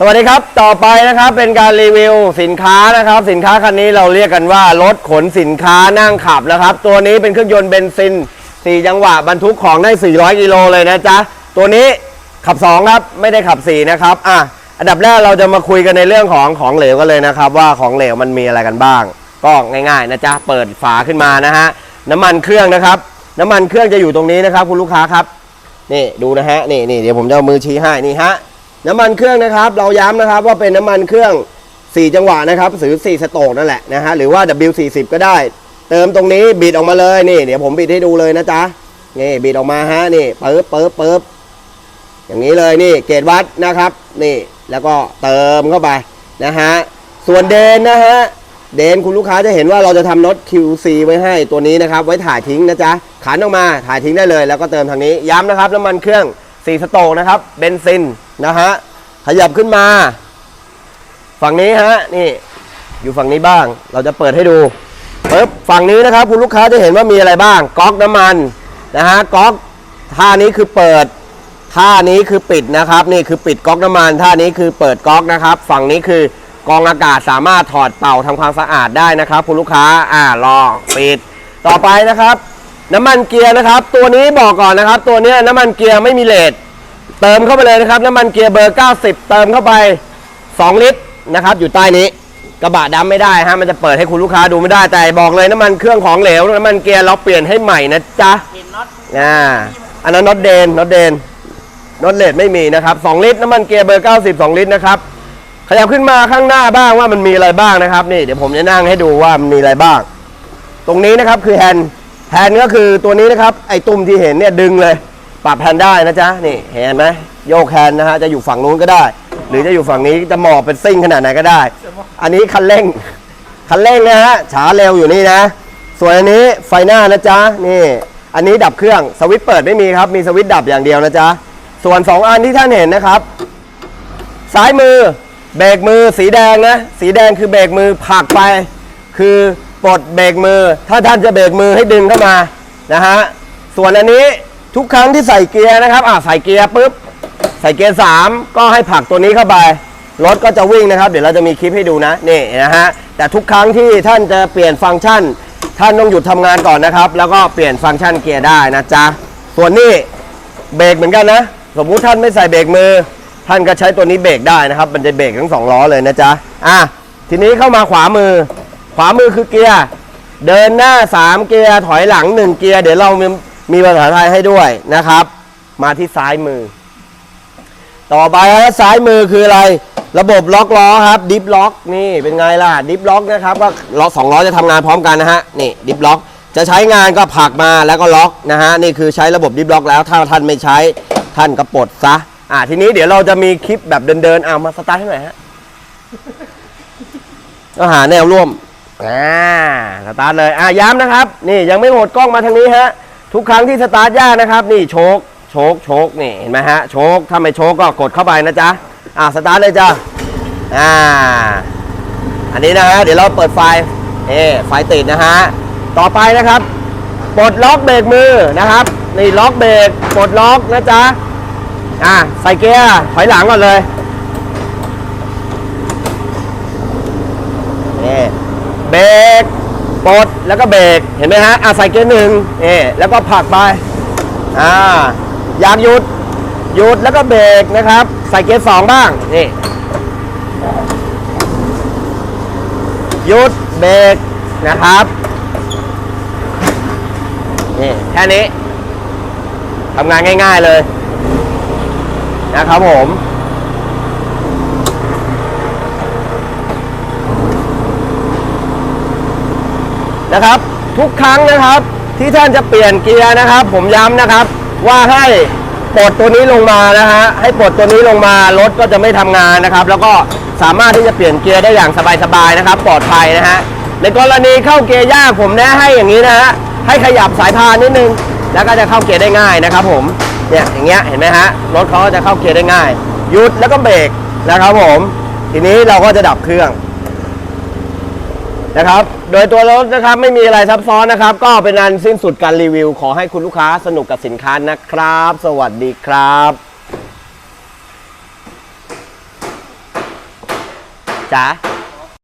สวัสดีครับ ต่อไปนะครับเป็นการรีวิวสินค้านะครับ สินค้าคันนี้เราเรียกกันว่ารถขนสินค้านั่งขับนะครับ ตัวนี้เป็นเครื่องยนต์เบนซิน 4 จังหวะบรรทุกของได้ 400 กิโลเลยนะจ๊ะ ตัวนี้ขับ 2 ครับ ไม่ได้ขับ 4 นะครับ อะ อันดับแรกเราจะมาคุยกันในเรื่องของของเหลวกันเลยนะครับ ว่าของเหลวมันมีอะไรกันบ้าง ก็ง่ายๆนะจ๊ะ เปิดฝาขึ้นมานะฮะ น้ำมันเครื่องนะครับ น้ำมันเครื่องจะอยู่ตรงนี้นะครับ คุณลูกค้าครับ นี่ดูนะฮะ นี่นี่เดี๋ยวผมจะเอามือชี้ให้ นี่ฮะ น้ำมันเครื่องนะครับ เราย้ำนะครับว่าเป็นน้ำมันเครื่อง 4 จังหวะนะครับหรือ 4 สโตกนั่นแหละนะฮะหรือว่า W40 ก็ได้ เติมตรงนี้บิดออกมาเลยนี่ เดี๋ยวผมบิดให้ดูเลยนะจ๊ะนี่บิดออกมาฮะนี่ปึ๊บปึ๊บปึ๊บอย่างนี้เลยนี่เกจวัดนะครับ นี่แล้วก็เติมเข้าไปนะฮะส่วนเดนนะฮะเดนคุณลูกค้าจะเห็นว่าเราจะทำน็อต QC ไว้ให้ตัวนี้นะครับ ไว้ถ่ายทิ้งนะจ๊ะขันออกมาถ่ายทิ้งได้เลย แล้วก็เติมทางนี้ย้ำนะครับน้ำมันเครื่อง 4สโตกนะครับเบนซินนะฮะขยับขึ้นมา ฝั่งนี้ฮะนี่อยู่ฝั่งนี้บ้าง เราจะเปิดให้ดูปึ๊บฝั่งนี้นะครับคุณลูกค้าจะเห็นว่ามีอะไรบ้างก๊อกน้ำมันนะฮะก๊อกท่านี้คือเปิดท่านี้คือปิดนะครับ นี่คือปิดก๊อกน้ำมันท่านี้คือเปิดก๊อกนะครับ ฝั่งนี้คือกองอากาศสามารถถอดเป่าทำความสะอาดได้นะครับ คุณลูกค้าอ่ารอปิดต่อไปนะครับ น้ำมันเกียร์นะครับ ตัวนี้บอกก่อนนะครับ ตัวเนี้ยน้ำมันเกียร์ไม่มีเลทเติมเข้าไปเลยนะครับ น้ำมันเกียร์เบอร์ 90 เติมเข้าไป 2 ลิตรนะครับ อยู่ใต้นี้กระบะดำไม่ได้ฮะมันจะเปิดให้คุณลูกค้าดูไม่ได้แต่บอกเลยน้ำมันเครื่องของเหลวน้ำมันเกียร์เราเปลี่ยนให้ใหม่นะจ๊ะเห็นน็อตอ่าอันนั้นน็อตเดนน็อตเดนน็อตเลดไม่มีนะครับ 2 ลิตรน้ำมันเกียร์เบอร์ 90 2 ลิตรนะครับขยับขึ้นมาข้างหน้าบ้างว่ามันมีอะไรบ้างนะครับนี่เดี๋ยวผมจะนั่งให้ดูว่ามันมีอะไรบ้าง ตรงนี้นะครับคือแฮนด์ แฮนก็คือตัวนี้นะครับ ไอ้ตุ่มที่เห็นเนี่ยดึงเลย ปรับแฮนได้นะจ๊ะ นี่เห็นไหมโยกแฮนนะฮะ จะอยู่ฝั่งนู้นก็ได้ หรือจะอยู่ฝั่งนี้จะหมอบเป็นซิ่งขนาดไหนก็ได้ อันนี้คันเร่ง คันเร่งนะฮะช้าเร็วอยู่นี่นะ ส่วนอันนี้ไฟหน้านะจ๊ะ นี่ อันนี้ดับเครื่อง สวิตช์เปิดไม่มีครับ มีสวิตช์ดับอย่างเดียวนะจ๊ะ ส่วน 2 อันที่ท่านเห็นนะครับซ้ายมือเบรกมือสีแดงนะ สีแดงคือเบรกมือผลักไป คือ ปลดเบรกมือ ถ้าท่านจะเบรกมือให้ดึงเข้ามานะฮะส่วนอันนี้ทุกครั้งที่ใส่เกียร์นะครับอ่าใส่เกียร์ปุ๊บใส่เกียร์ 3 ก็ให้ผลักตัวนี้เข้าไปรถก็จะวิ่งนะครับ เดี๋ยวเราจะมีคลิปให้ดูนะนี่นะฮะแต่ทุกครั้งที่ท่านจะเปลี่ยนฟังก์ชัน ท่านต้องหยุดทำงานก่อนนะครับ แล้วก็เปลี่ยนฟังก์ชันเกียร์ได้นะจ๊ะส่วนนี้เบรกเหมือนกันนะ สมมุติท่านไม่ใส่เบรกมือ ท่านก็ใช้ตัวนี้เบรกได้นะครับ มันจะเบรกทั้งสองล้อเลยนะจ๊ะอะทีนี้เข้ามาขวามือ ขวามือคือเกียร์ เดินหน้า 3 เกียร์ ถอยหลัง 1 เกียร์ เดี๋ยวเรามีมีภาษาไทยให้ด้วยนะครับ มาที่ซ้ายมือ ต่อไปฮะซ้ายมือคืออะไร ระบบล็อกล้อครับ ดิฟล็อก นี่เป็นไงล่ะ ดิฟล็อกนะครับ ก็ล้อสองล้อจะทำงานพร้อมกันนะฮะ นี่ ดิฟล็อก จะใช้งานก็ผลักมาแล้วก็ล็อกนะฮะ นี่คือใช้ระบบดิฟล็อกแล้ว ถ้าท่านไม่ใช้ ท่านก็ปลดซะ อ่าทีนี้เดี๋ยวเราจะมีคลิปแบบเดินๆ เอามาสตาร์ทให้หน่อยฮะก็หาแนวร่วม อ่าสตาร์ทเลยอ่าย้ำนะครับ นี่ยังไม่หมดกล้องมาทางนี้ฮะ ทุกครั้งที่สตาร์ทยากนะครับ นี่โชคโชคโชคนี่เห็นไหมฮะโชคถ้าไม่โชคก็กดเข้าไปนะจ๊ะอ่าสตาร์ทเลยจ้ะอ่า อันนี้นะฮะเดี๋ยวเราเปิดไฟเอไฟติดนะฮะต่อไปนะครับปลดล็อกเบรกมือนะครับนี่ล็อกเบรกปลดล็อกนะจ๊ะอ่าใส่เกียร์ถอยหลังก่อนเลยนี่เบรก ปลดแล้วก็เบรกเห็นไหมฮะอ่าใส่เกียร์หนึ่งนี่แล้วก็ผลักไปอ่าอยากหยุดหยุดแล้วก็เบรกนะครับ ใส่เกียร์สองบ้างนี่หยุดเบรกนะครับนี่แค่นี้ทำงานง่าย ๆเลยนะครับผม นะครับ ทุกครั้งนะครับที่ท่านจะเปลี่ยนเกียร์นะครับ ผมย้ำนะครับว่าให้ปลดตัวนี้ลงมานะฮะให้ปลดตัวนี้ลงมารถก็จะไม่ทำงานนะครับ แล้วก็สามารถที่จะเปลี่ยนเกียร์ได้อย่างสบายๆนะครับ ปลอดภัยนะฮะในกรณีเข้าเกียร์ยากผมแนะให้อย่างนี้นะฮะให้ขยับสายพานนิดนึง แล้วก็จะเข้าเกียร์ได้ง่ายนะครับ ผมเนี่ยอย่างเงี้ยเห็นไหมฮะรถเขาก็จะเข้าเกียร์ได้ง่ายหยุดแล้วก็เบรกนะครับผม ทีนี้เราก็จะดับเครื่องนะครับ โดยตัวรถนะครับไม่มีอะไรซับซ้อนนะครับ ก็เป็นอันสิ้นสุดการรีวิว ขอให้คุณลูกค้าสนุกกับสินค้านะครับ สวัสดีครับจ้า